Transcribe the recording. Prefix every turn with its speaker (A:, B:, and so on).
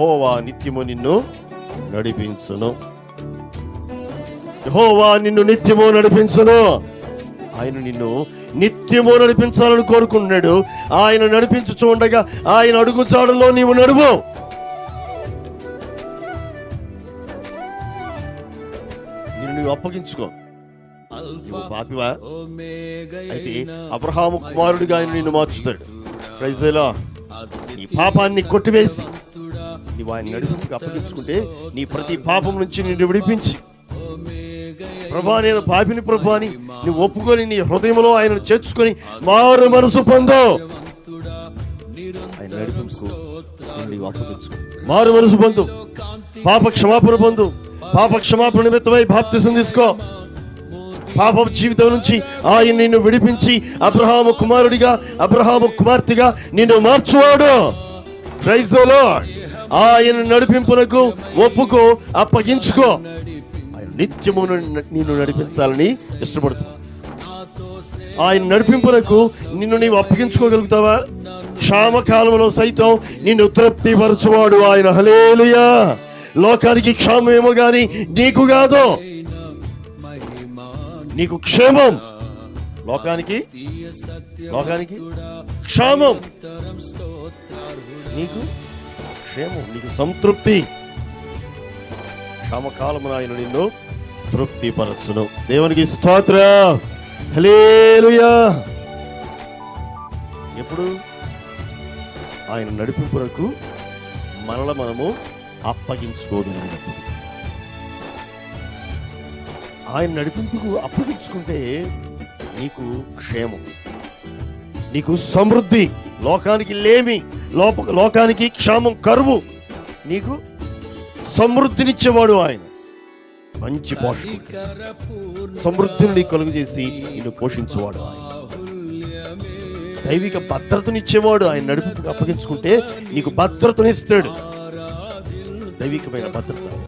A: యహోవా నిత్యము నిన్ను నడిపించును. యహోవా నిన్ను నిత్యము నడిపించును. ఆయన నిన్ను నిత్యము నడిపించాలని కోరుకుంటున్నాడు. ఆయన నడిపించుచు ఉండగా ఆయన అడుగుచాడులో నీవు నడువు. నిన్ను నీవు అప్పగించుకో. నువ్వు పాపివా? అయితే అబ్రహాము కుమారుడిగా ఆయన నిన్ను మార్చుతాడు. ప్రైజ్లో నీ పాపాన్ని కొట్టివేసి నీవు ఆయన అప్పగించుకుంటే నీ ప్రతి పాపం నుంచి నిన్ను విడిపించి. ప్రభా నేను పాపిని ప్రభా అని నువ్వు ఒప్పుకొని నీ హృదయంలో ఆయన చేర్చుకొని మారు మనసు పొందో. ఆయన నీవు అప్పగించుకో. మారు మనసు పొందు. పాప క్షమాపణ పొందు. పాప క్షమాపణ నిమిత్తమై బాప్తిసం తీసుకో. పాప జీవితం నుంచి ఆయన నిన్ను విడిపించి అబ్రహాము కుమారుడిగా అబ్రహాము కుమార్తెగా నిన్ను మార్చువాడు. ప్రైజ్ ద లార్డ్ ఆయన నడిపింపునకు ఒప్పుకో అప్పగించుకో. ఆయన నిత్యము నిన్ను- నడిపించాలని ఇష్టపడుతున్నాడు ఆయన నడిపింపునకు నిన్ను నీవు అప్పగించుకోగలుగుతావా? క్షామకాలంలో సైతం నిన్ను తృప్తిపరచువాడు ఆయన. హలేలుయా లోకానికి క్షామమేమో గాని నీకు కాదు. నీకు క్షేమం. లోకానికి? లోకానికి? క్షామం. నీకు? క్షేమం నీకు సంతృప్తి. క్షామకాలమున ఆయన నిన్ను తృప్తిపరచును. దేవునికి స్తోత్ర. హలేలుయా ఎప్పుడు? ఆయన నడిపింపునకు మనల మనము అప్పగించుకోగలిగినప్పుడు. ఆయన నడిపింపుకు అప్పగించుకుంటే నీకు క్షేమం. నీకు సమృద్ధి లోకానికి లేమి లోప లోకానికి క్షేమం కరువు. నీకు సమృద్ధినిచ్చేవాడు ఆయన. మంచి పోషకుడు. సమృద్ధిని నీకు కలుగు చేసి నిన్ను పోషించేవాడు ఆయన. దైవిక భద్రతనిచ్చేవాడు ఆయన నడుపు అప్పగించుకుంటే నీకు భద్రతనిస్తాడు. దైవికమైన భద్రత.